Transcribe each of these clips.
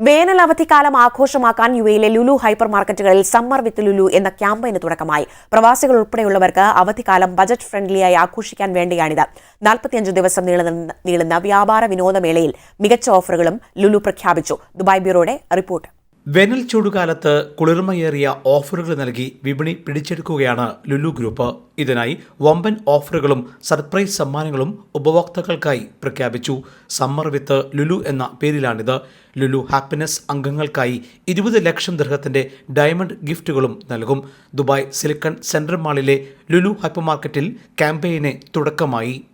വേനൽ അവധിക്കാലം ആഘോഷമാക്കാൻ യു എയിലെ ലുലു ഹൈപ്പർ മാർക്കറ്റുകളിൽ സമ്മർ വിത്ത് ലുലു എന്ന ക്യാമ്പയിന് തുടക്കമായി. പ്രവാസികൾ ഉൾപ്പെടെയുള്ളവർക്ക് അവധിക്കാലം ബജറ്റ് ഫ്രണ്ട്ലിയായി ആഘോഷിക്കാൻ വേണ്ടിയാണിത്. നാൽപ്പത്തിയഞ്ച് ദിവസം നീളുന്ന വ്യാപാര വിനോദമേളയിൽ മികച്ച ഓഫറുകളും ലുലു പ്രഖ്യാപിച്ചു. ദുബായ് ബ്യൂറോയുടെ റിപ്പോർട്ട്. വേനൽ ചൂടുകാലത്ത് കുളിർമയേറിയ ഓഫറുകൾ നൽകി വിപണി പിടിച്ചെടുക്കുകയാണ് ലുലു ഗ്രൂപ്പ്. ഇതിനായി വമ്പൻ ഓഫറുകളും സർപ്രൈസ് സമ്മാനങ്ങളും ഉപഭോക്താക്കൾക്കായി പ്രഖ്യാപിച്ചു. സമ്മർ വിത്ത് ലുലു എന്ന പേരിലാണിത്. ലുലു ഹാപ്പിനെസ് അംഗങ്ങൾക്കായി ഇരുപത് ലക്ഷം ദൃഹത്തിന്റെ ഡയമണ്ട് ഗിഫ്റ്റുകളും നൽകും. ദുബായ് സിലിക്കൺ സെൻട്രൽ മാളിലെ ലുലു ഹൈപ്പർമാർക്കറ്റിൽ ക്യാമ്പയിന് തുടക്കമായി.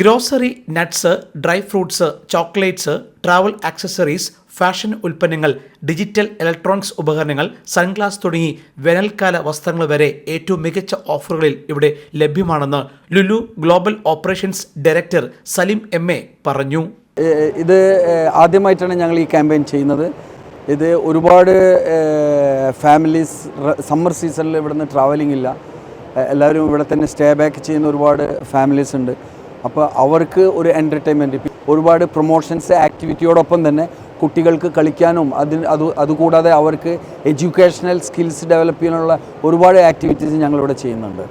Grocery nuts dry fruits chocolates travel accessories fashion ഉൽപ്പന്നങ്ങൾ ഡിജിറ്റൽ ഇലക്ട്രോണിക്സ് ഉപകരണങ്ങൾ സൺഗ്ലാസ് തുടങ്ങി വേനൽക്കാല വസ്ത്രങ്ങൾ വരെ ഏറ്റവും മികച്ച ഓഫറുകളിൽ ഇവിടെ ലഭ്യമാണെന്ന് Lulu global operations director Salim M A പറഞ്ഞു. ഇത് ആദ്യമായിട്ടാണ് ഞങ്ങൾ ഈ ക്യാമ്പയിൻ ചെയ്യുന്നത്. ഇത് ഒരുപാട് ഫാമിലീസ് സമ്മർ സീസണിൽ ഇവിടുന്ന് ട്രാവലിംഗ് ഇല്ല. എല്ലാവരും ഇവിടെ തന്നെ സ്റ്റേ ബാക്ക് ചെയ്യുന്ന ഒരുപാട് ഫാമിലീസ് ഉണ്ട്. അപ്പോൾ അവർക്ക് ഒരു എന്റർടൈൻമെന്റ് ഒരുപാട് പ്രൊമോഷൻസ് ആക്ടിവിറ്റിയോടൊപ്പം തന്നെ കുട്ടികൾക്ക് കളിക്കാനും അതിന് അത് അതുകൂടാതെ അവർക്ക് എഡ്യൂക്കേഷണൽ സ്കിൽസ് ഡെവലപ്പ് ചെയ്യാനുള്ള ഒരുപാട് ആക്ടിവിറ്റീസ് ഞങ്ങളിവിടെ ചെയ്യുന്നുണ്ട്.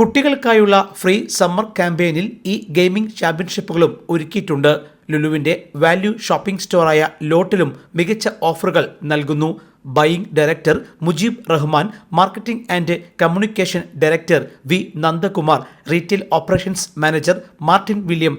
കുട്ടികൾക്കായുള്ള ഫ്രീ സമ്മർ ക്യാമ്പയിനിൽ ഈ ഗെയിമിംഗ് ചാമ്പ്യൻഷിപ്പുകളും ഒരുക്കിയിട്ടുണ്ട്. ലുലുവിന്റെ വാല്യൂ ഷോപ്പിംഗ് സ്റ്റോറായ ലോട്ടിലും മികച്ച ഓഫറുകൾ നൽകുന്നു. Buying director Mujeeb Rahman marketing and communication director V Nandakumar retail operations manager Martin William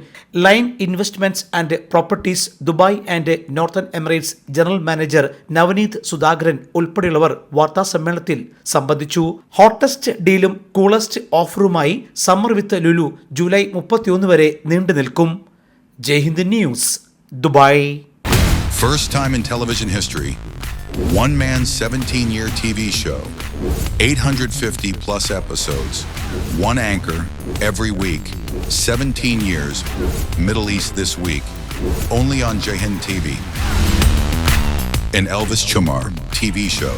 line investments and properties Dubai and northern emirates general manager Navneeth Sudhakaran ഉൾപ്പെടെയുള്ളവർ വാർത്താ സമ്മേളനത്തിൽ സംബന്ധിച്ചു. Hottest ഡീലും coolest ഓഫറുമായി summer with Lulu July മുപ്പത്തിയൊന്ന് വരെ നീണ്ടു നിൽക്കും Jaihind news Dubai First time in television history, one man 17 year TV show, 850 plus episodes, one anchor every week, 17 years, Middle East this week, only on Jahin TV. An Elvis Chamar TV show.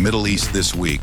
Middle East this week.